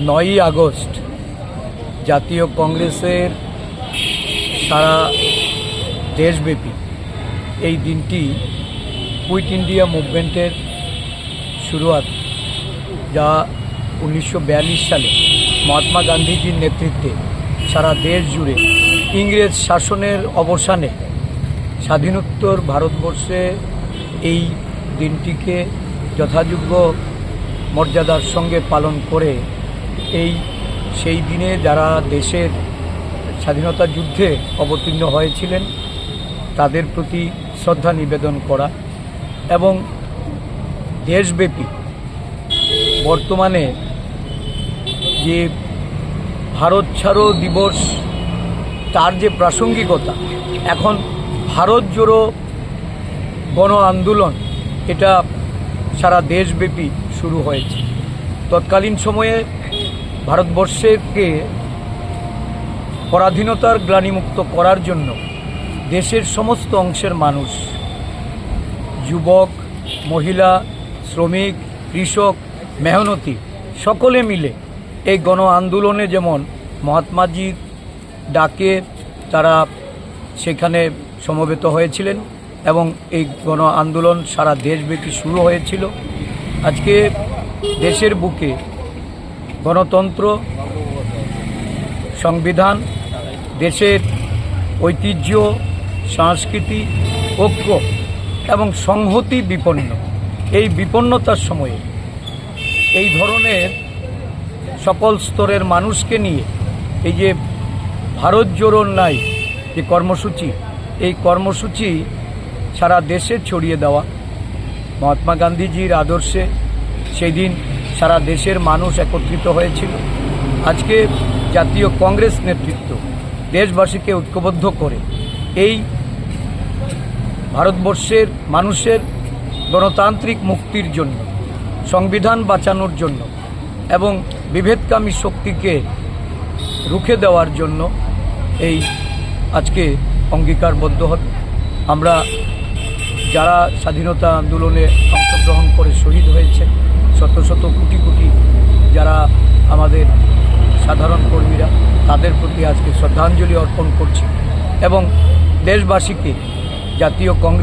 নয়ই আগস্ট জাতীয় কংগ্রেসের সারা দেশব্যাপী এই দিনটি কুইট ইন্ডিয়া মুভমেন্টের শুরুয়াত, যা উনিশশো বিয়াল্লিশ সালে মহাত্মা গান্ধীজির নেতৃত্বে সারা দেশ জুড়ে ইংরেজ শাসনের অবসানে স্বাধীনোত্তর ভারতবর্ষে এই দিনটিকে যথাযোগ্য মর্যাদার সঙ্গে পালন করে এই, সেই দিনে যারা দেশের স্বাধীনতা যুদ্ধে অবতীর্ণ হয়েছিলেন, তাদের প্রতি শ্রদ্ধা নিবেদন করা এবং দেশব্যাপী বর্তমানে যে ভারত ছাড়ো দিবস, তার যে প্রাসঙ্গিকতা, এখন ভারত জোড়ো গণ আন্দোলন, এটা সারা দেশব্যাপী শুরু হয়েছে। তৎকালীন সময়ে ভারতবর্ষকে পরাধীনতার গ্লানিমুক্ত করার জন্য দেশের সমস্ত অংশের মানুষ, যুবক, মহিলা, শ্রমিক, কৃষক, মেহনতি, সকলে মিলে এই গণ আন্দোলনে যেমন মহাত্মাজির ডাকে, তারা সেখানে সমবেত হয়েছিলেন এবং এই গণ আন্দোলন সারা দেশব্যাপী শুরু হয়েছিল। আজকে দেশের বুকে গণতন্ত্র, সংবিধান, দেশের ঐতিহ্য, সংস্কৃতি, ঐক্য এবং সংহতি বিপন্ন। এই বিপন্নতার সময়ে এই ধরনের সকল স্তরের মানুষকে নিয়ে এই যে ভারত জোড়ো নাই যে কর্মসূচি, এই কর্মসূচি সারা দেশে ছড়িয়ে দেওয়া। মহাত্মা গান্ধীজির আদর্শে সেই দিন সারা দেশের মানুষ একত্রিত হয়েছিল। আজকে জাতীয় কংগ্রেস নেতৃত্ব দেশবাসীকে ঐক্যবদ্ধ করে এই ভারতবর্ষের মানুষের গণতান্ত্রিক মুক্তির জন্য, সংবিধান বাঁচানোর জন্য এবং বিভেদকামী শক্তিকে রুখে দেওয়ার জন্য এই আজকে অঙ্গীকারবদ্ধ হবে আমরা যারা স্বাধীনতা আন্দোলনে অংশগ্রহণ করে শহীদ হয়েছে শত শত কোটি কোটি যারা আমাদের সাধারণ কর্মীরা তাদের প্রতি আজকে শ্রদ্ধাঞ্জলি অর্পণ করছি এবং দেশবাসীকে জাতীয় কংগ্রেস